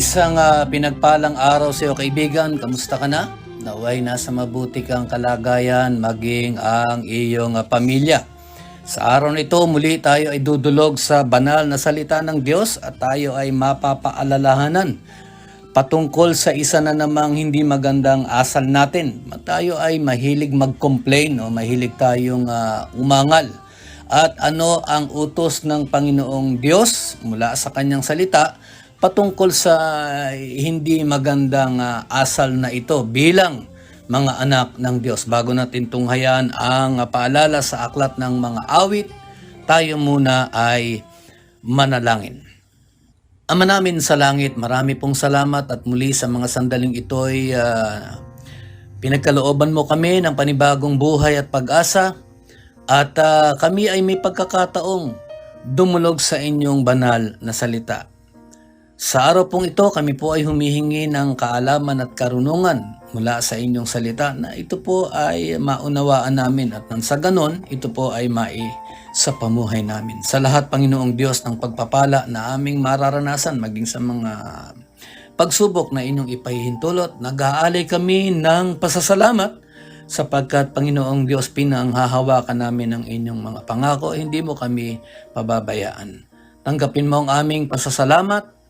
Isang ah, pinagpalang araw sa iyo kaibigan, kamusta ka na? Naway nasa mabuti kang kalagayan maging ang iyong ah, pamilya. Sa araw na ito, muli tayo ay dudulog sa banal na salita ng Diyos at tayo ay mapapaalalahanan patungkol sa isa na namang hindi magandang asal natin. Tayo ay mahilig mag-complain, no? mahilig tayong ah, umangal. At ano ang utos ng Panginoong Diyos mula sa kanyang salita patungkol sa hindi magandang ah, asal na ito bilang mga anak ng Diyos. Bago natin tunghayan ang paalala sa aklat ng mga awit, tayo muna ay manalangin. Ama namin sa langit, marami pong salamat at muli sa mga sandaling ito'y ah, pinagkalooban mo kami ng panibagong buhay at pag-asa at ah, kami ay may pagkakataong dumulog sa inyong banal na salita. Sa araw pong ito, kami po ay humihingi ng kaalaman at karunungan mula sa inyong salita na ito po ay maunawaan namin at nang sa ganon, ito po ay mai sa pamuhay namin. Sa lahat, Panginoong Diyos, ng pagpapala na aming mararanasan maging sa mga pagsubok na inyong ipahihintulot, nag-aalay kami ng pasasalamat sapagkat Panginoong Diyos pinanghahawakan namin ng inyong mga pangako, hindi mo kami pababayaan. Tanggapin mo ang aming pasasalamat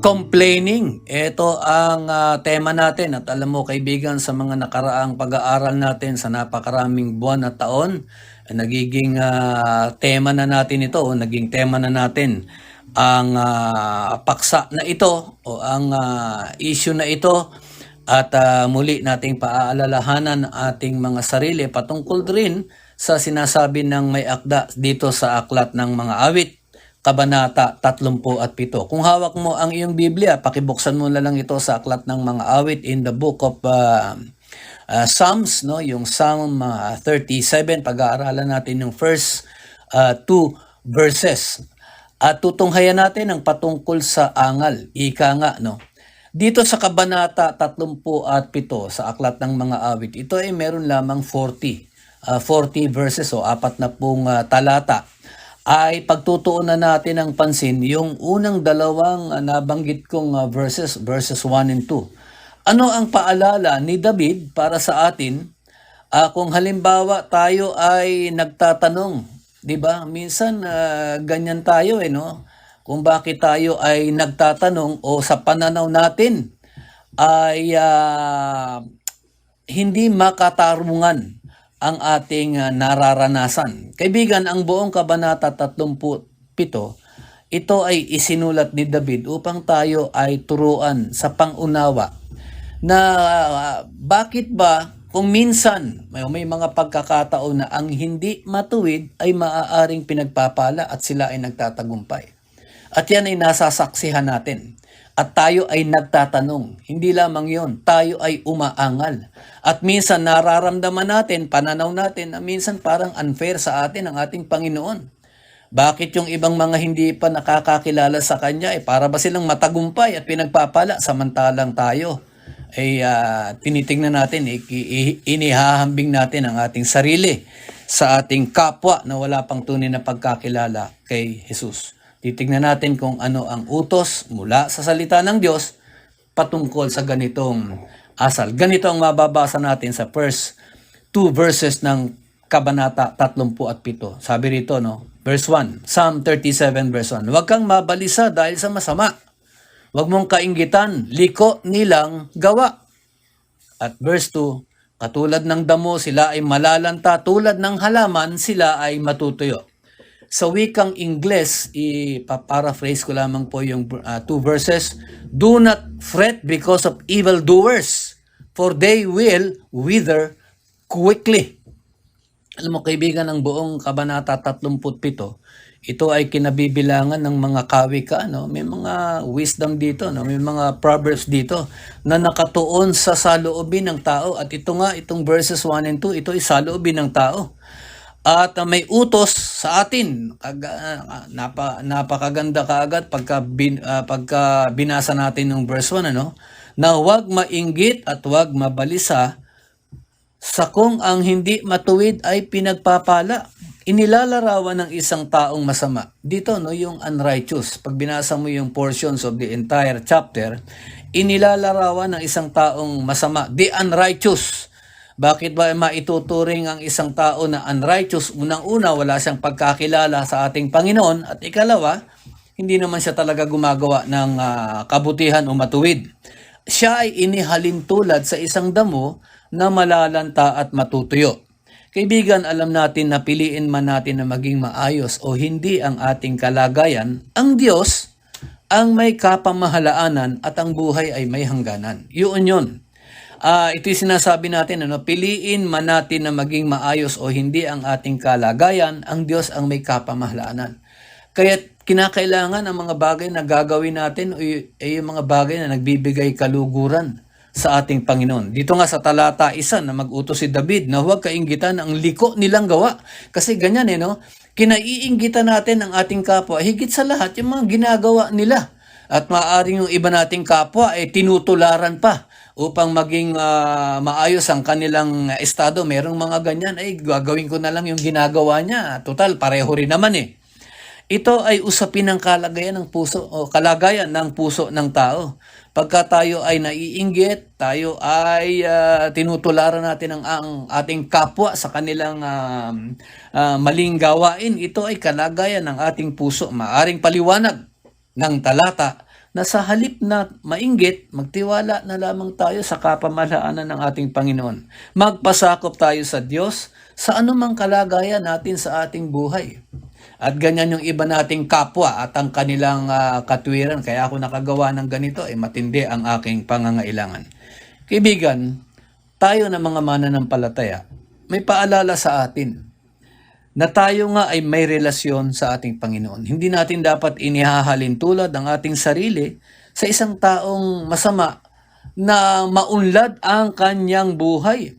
Complaining. Ito ang ah, tema natin at alam mo kaibigan sa mga nakaraang pag-aaral natin sa napakaraming buwan at taon, eh, nagiging ah, tema na natin ito o naging tema na natin ang ah, paksa na ito o ang ah, issue na ito at ah, muli nating paaalalahanan ating mga sarili patungkol rin sa sinasabi ng may akda dito sa aklat ng mga awit Kabanata 37. Kung hawak mo ang iyong Biblia, pakibuksan mo na lang ito sa aklat ng mga awit in the book of uh, uh, Psalms, no? yung Psalm uh, 37. Pag-aaralan natin yung first uh, two verses. At tutunghayan natin ang patungkol sa angal. Ika nga, no? Dito sa Kabanata 37 sa aklat ng mga awit, ito ay meron lamang 40. uh, 40 verses o apat na pong uh, talata ay pagtutuunan natin ng pansin yung unang dalawang uh, nabanggit kong uh, verses, verses 1 and 2. Ano ang paalala ni David para sa atin Ah, kung halimbawa tayo ay nagtatanong, 'di ba? Minsan ah, ganyan tayo eh, no? Kung bakit tayo ay nagtatanong o sa pananaw natin ay ah, hindi makatarungan ang ating ah, nararanasan. Kaibigan, ang buong kabanata 37 ito ay isinulat ni David upang tayo ay turuan sa pangunawa na ah, bakit ba kung minsan may, may mga pagkakataon na ang hindi matuwid ay maaaring pinagpapala at sila ay nagtatagumpay. At yan ay nasasaksihan natin. At tayo ay nagtatanong. Hindi lamang yon, tayo ay umaangal. At minsan nararamdaman natin, pananaw natin, na minsan parang unfair sa atin ang ating Panginoon. Bakit yung ibang mga hindi pa nakakakilala sa Kanya, eh, para ba silang matagumpay at pinagpapala samantalang tayo? ay ah, tinitingnan natin, eh, inihahambing natin ang ating sarili sa ating kapwa na wala pang tunay na pagkakilala kay Jesus. Titingnan natin kung ano ang utos mula sa salita ng Diyos patungkol sa ganitong asal. Ganito ang mababasa natin sa first two verses ng Kabanata 37. Sabi rito, no? Verse 1, Psalm 37 verse 1. Huwag kang mabalisa dahil sa masama. Huwag mong kainggitan, liko nilang gawa. At verse 2, katulad ng damo sila ay malalanta, tulad ng halaman sila ay matutuyo. Sa wikang Ingles, i-paraphrase ko lamang po yung uh, two verses. Do not fret because of evildoers, for they will wither quickly. Alam mo kaibigan, ang buong Kabanata 37, ito ay kinabibilangan ng mga kawika, no? May mga wisdom dito, no? May mga proverbs dito na nakatuon sa saloobin ng tao at ito nga itong verses 1 and 2, ito ay saloobin ng tao. At uh, may utos sa atin. Kaga, uh, napa, napakaganda kaagad pagka, bin, uh, pagka binasa natin ng verse 1 ano, na huwag mainggit at huwag mabalisa sa kung ang hindi matuwid ay pinagpapala. Inilalarawan ng isang taong masama. Dito, no, yung unrighteous. Pag binasa mo yung portions of the entire chapter, inilalarawan ng isang taong masama. The unrighteous. Bakit ba maituturing ang isang tao na unrighteous? Unang-una, wala siyang pagkakilala sa ating Panginoon. At ikalawa, hindi naman siya talaga gumagawa ng ah, kabutihan o matuwid. Siya ay inihalin tulad sa isang damo na malalanta at matutuyo. Kaibigan, alam natin na piliin man natin na maging maayos o hindi ang ating kalagayan, ang Diyos ang may kapamahalaanan at ang buhay ay may hangganan. Yun yun. Ah, ito yung sinasabi natin, ano, piliin man natin na maging maayos o hindi ang ating kalagayan, ang Diyos ang may kapamahalaanan. Kaya kinakailangan ang mga bagay na gagawin natin ay yung mga bagay na nagbibigay kaluguran sa ating Panginoon. Dito nga sa talata isa na mag-utos si David na huwag kainggitan ang liko nilang gawa. Kasi ganyan eh, no? Kinaiinggitan natin ang ating kapwa. Higit sa lahat, yung mga ginagawa nila. At maaaring yung iba nating kapwa ay tinutularan pa upang maging ah, maayos ang kanilang estado. Merong mga ganyan, ay gagawin ko na lang yung ginagawa niya. Total, pareho rin naman eh. Ito ay usapin ng kalagayan ng puso o kalagayan ng puso ng tao. Pagka tayo ay naiinggit, tayo ay ah, tinutularan natin ang, ang ating kapwa sa kanilang ah, ah, maling gawain, ito ay kalagayan ng ating puso. Maaring paliwanag ng talata na sa halip na mainggit, magtiwala na lamang tayo sa kapamalaanan ng ating Panginoon. Magpasakop tayo sa Diyos sa anumang kalagayan natin sa ating buhay. At ganyan yung iba nating kapwa at ang kanilang ah, katwiran. Kaya ako nakagawa ng ganito, ay matindi ang aking pangangailangan. Kaibigan, tayo na mga mananampalataya, may paalala sa atin na tayo nga ay may relasyon sa ating Panginoon. Hindi natin dapat inihahalin tulad ang ating sarili sa isang taong masama na maunlad ang kanyang buhay.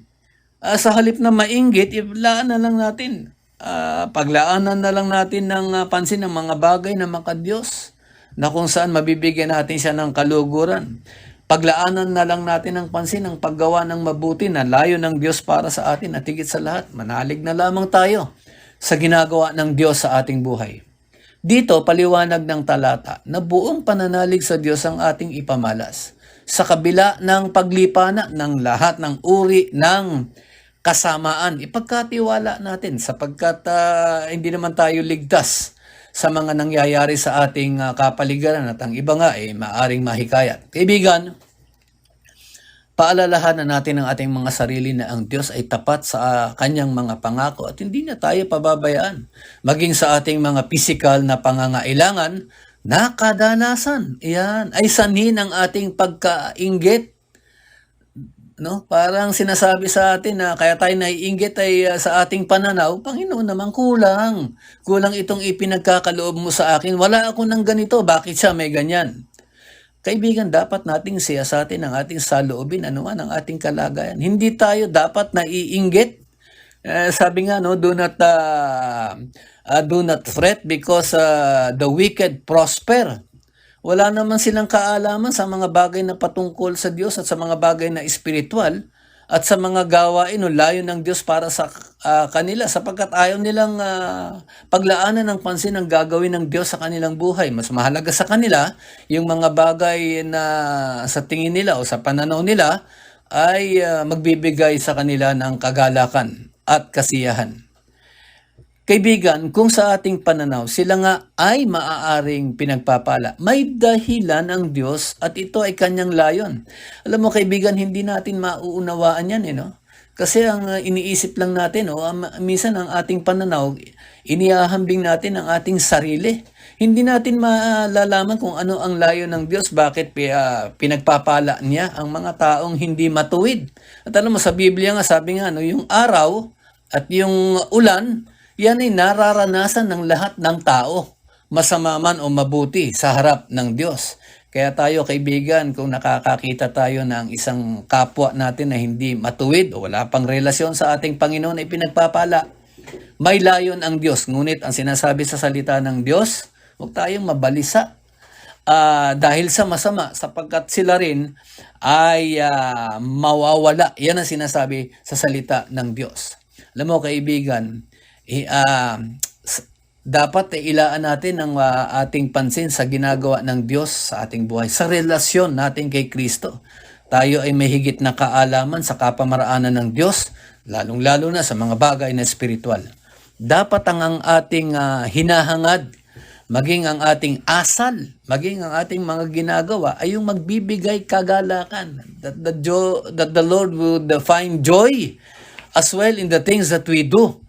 Ah, sa halip na mainggit, ilaan na lang natin. Ah, paglaanan na lang natin ng ah, pansin ng mga bagay na makadiyos na kung saan mabibigyan natin siya ng kaluguran. Paglaanan na lang natin ng pansin ang paggawa ng mabuti na layo ng Diyos para sa atin at higit sa lahat, manalig na lamang tayo sa ginagawa ng Diyos sa ating buhay. Dito, paliwanag ng talata na buong pananalig sa Diyos ang ating ipamalas. Sa kabila ng paglipana ng lahat ng uri ng kasamaan, ipagkatiwala natin sapagkat ah, hindi naman tayo ligtas sa mga nangyayari sa ating ah, kapaligiran at ang iba nga ay maaring mahikayat. Kaibigan, paalalahanan natin ang ating mga sarili na ang Diyos ay tapat sa ah, kanyang mga pangako at hindi niya tayo pababayaan. Maging sa ating mga pisikal na pangangailangan na kadalasan, iyan, ay sanhin ang ating pagkainggit. No? Parang sinasabi sa atin na kaya tayo naiinggit ay ah, sa ating pananaw, Panginoon naman kulang. Kulang itong ipinagkakaloob mo sa akin. Wala ako ng ganito, bakit siya may ganyan? Kaibigan, dapat nating siyasatin ang ating saloobin, ano man ang ating kalagayan. Hindi tayo dapat naiinggit. Eh, sabi nga, no, do not, uh, uh, do not fret because uh, the wicked prosper. Wala naman silang kaalaman sa mga bagay na patungkol sa Diyos at sa mga bagay na espiritual at sa mga gawain o layo ng Diyos para sa ah, kanila sapagkat ayaw nilang ah, paglaanan ng pansin ang gagawin ng Diyos sa kanilang buhay. Mas mahalaga sa kanila yung mga bagay na sa tingin nila o sa pananaw nila ay ah, magbibigay sa kanila ng kagalakan at kasiyahan. Kaibigan, kung sa ating pananaw sila nga ay maaaring pinagpapala, may dahilan ang Diyos at ito ay kanyang layon. Alam mo kaibigan, hindi natin mauunawaan yan, eh, no? Kasi ang uh, iniisip lang natin, oh, am- minsan ang ating pananaw, inihahambing natin ang ating sarili. Hindi natin malalaman kung ano ang layo ng Diyos, bakit ah, pinagpapala niya ang mga taong hindi matuwid. At alam mo, sa Biblia nga, sabi nga, no, yung araw at yung ulan, yan ay nararanasan ng lahat ng tao, masama man o mabuti sa harap ng Diyos. Kaya tayo kaibigan, kung nakakakita tayo ng isang kapwa natin na hindi matuwid o wala pang relasyon sa ating Panginoon ay pinagpapala, may layon ang Diyos. Ngunit ang sinasabi sa salita ng Diyos, huwag tayong mabalisa Ah, dahil sa masama sapagkat sila rin ay ah, mawawala. Yan ang sinasabi sa salita ng Diyos. Alam mo kaibigan, eh, s- dapat eh, ilaan natin ang ah, ating pansin sa ginagawa ng Diyos sa ating buhay, sa relasyon natin kay Kristo. Tayo ay may higit na kaalaman sa kapamaraanan ng Diyos, lalong-lalo na sa mga bagay na spiritual. Dapat ang, ang ating ah, hinahangad maging ang ating asal, maging ang ating mga ginagawa ay yung magbibigay kagalakan. That the, jo- that the Lord would find joy as well in the things that we do.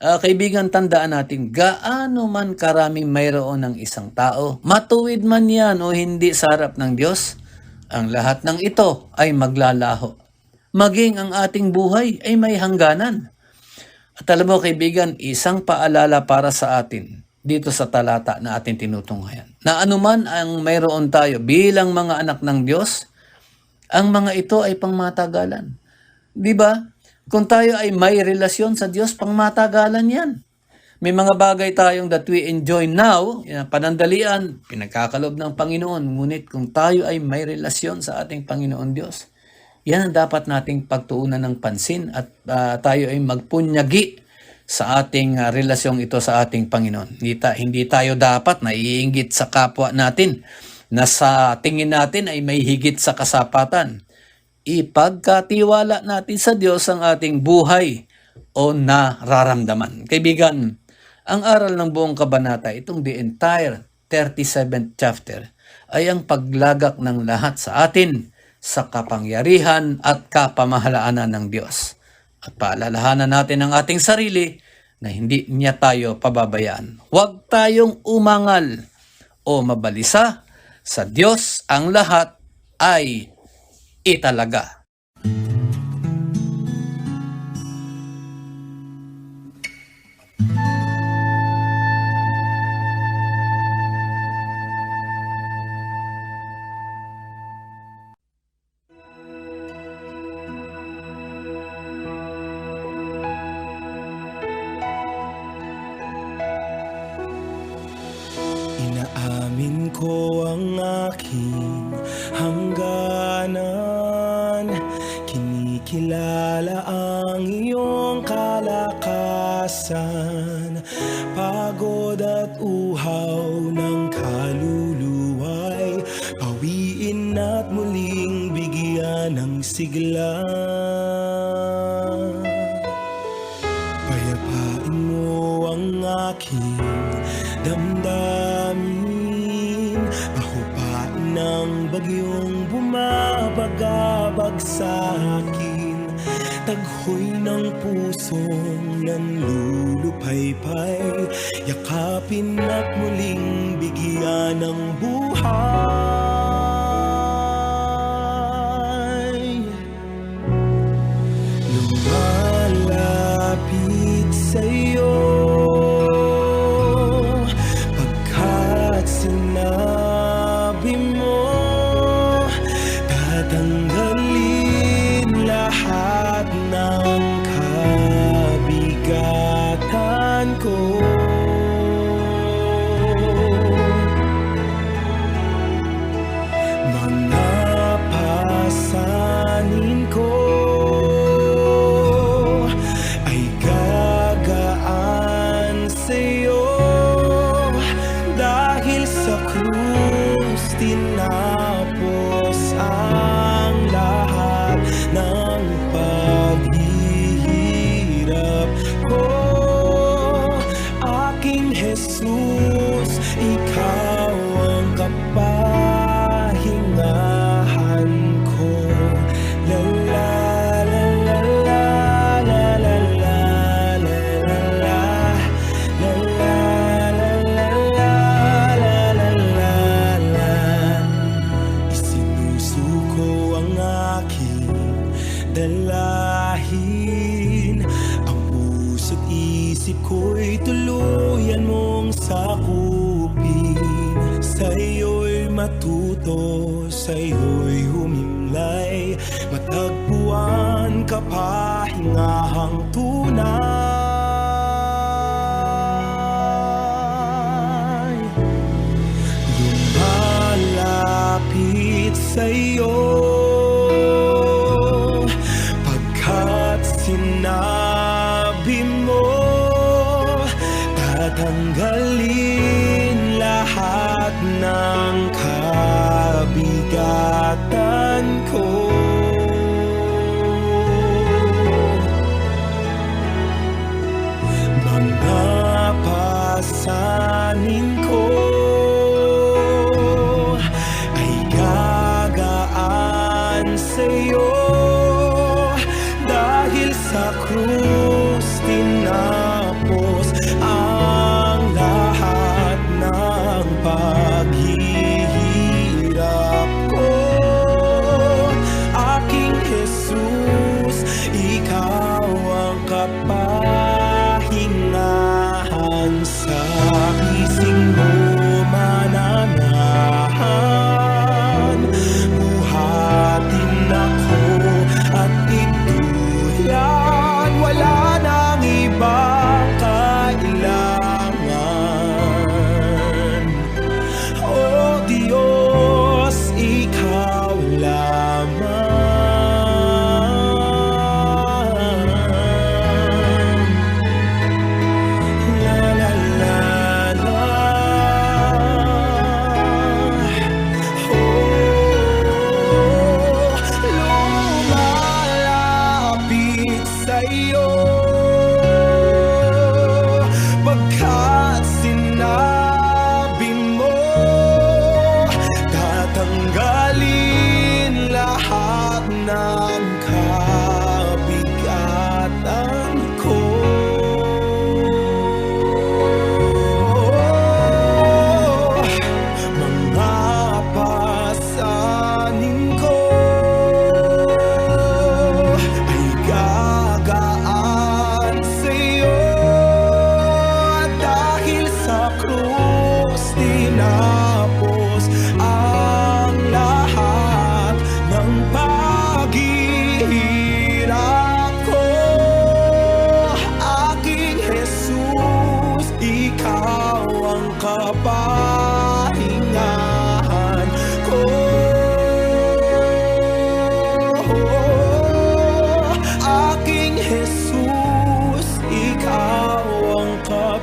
Ah, kaibigan, tandaan natin, gaano man karaming mayroon ng isang tao, matuwid man yan o hindi sa harap ng Diyos, ang lahat ng ito ay maglalaho. Maging ang ating buhay ay may hangganan. At alam mo kaibigan, isang paalala para sa atin dito sa talata na ating tinutunghayan. Na anuman ang mayroon tayo bilang mga anak ng Diyos, ang mga ito ay pangmatagalan. Di ba? Kung tayo ay may relasyon sa Diyos, pangmatagalan yan. May mga bagay tayong that we enjoy now, panandalian, pinagkakalob ng Panginoon. Ngunit kung tayo ay may relasyon sa ating Panginoon Diyos, yan ang dapat nating pagtuunan ng pansin at ah, tayo ay magpunyagi sa ating ah, relasyong ito sa ating Panginoon. Hindi, ta- hindi tayo dapat naiinggit sa kapwa natin na sa tingin natin ay may higit sa kasapatan. Ipagkatiwala natin sa Diyos ang ating buhay o nararamdaman. Kaibigan, ang aral ng buong kabanata, itong the entire 37th chapter, ay ang paglagak ng lahat sa atin sa kapangyarihan at kapamahalaanan ng Diyos. At paalalahanan natin ang ating sarili na hindi niya tayo pababayaan. Huwag tayong umangal o mabalisa. Sa Diyos ang lahat ay italaga. Pawiin at muling bigyan ng sigla. Payapain mo ang aking damdamin. Pahupain ng bagyong bumabagabag sa akin. Taghoy ng pusong nanlulupaypay. Yakapin at muling bigyan ng buhay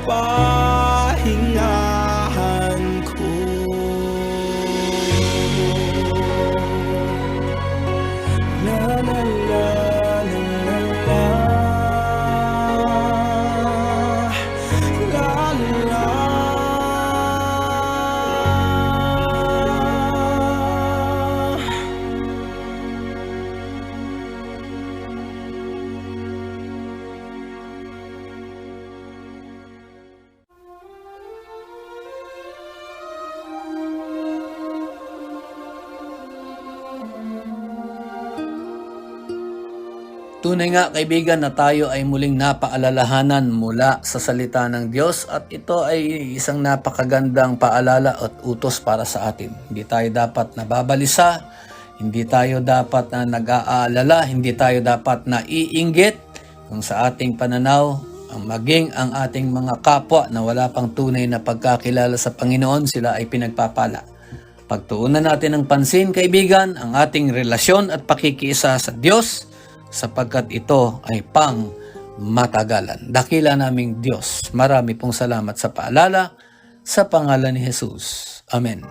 bye. Nga kaibigan na tayo ay muling napaalalahanan mula sa salita ng Diyos at ito ay isang napakagandang paalala at utos para sa atin. Hindi tayo dapat nababalisa, hindi tayo dapat na nag-aalala, hindi tayo dapat na iinggit kung sa ating pananaw ang maging ang ating mga kapwa na wala pang tunay na pagkakilala sa Panginoon, sila ay pinagpapala. Pagtuunan natin ng pansin, kaibigan, ang ating relasyon at pakikiisa sa Diyos sapagkat ito ay pang matagalan. Dakila naming Diyos, marami pong salamat sa paalala sa pangalan ni Jesus. Amen.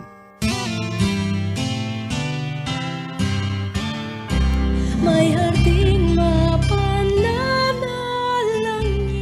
May harding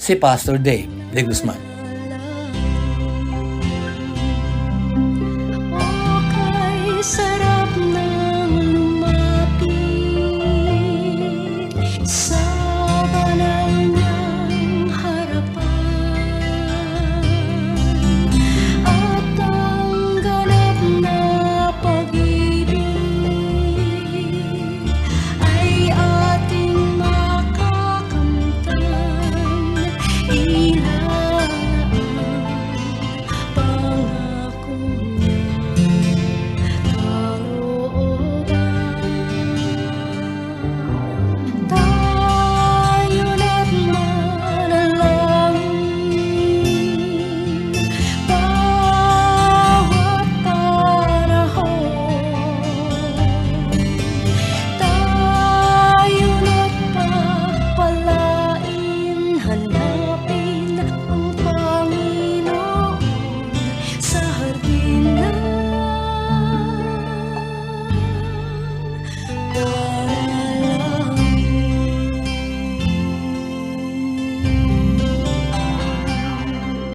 si Pastor Dave de Guzman.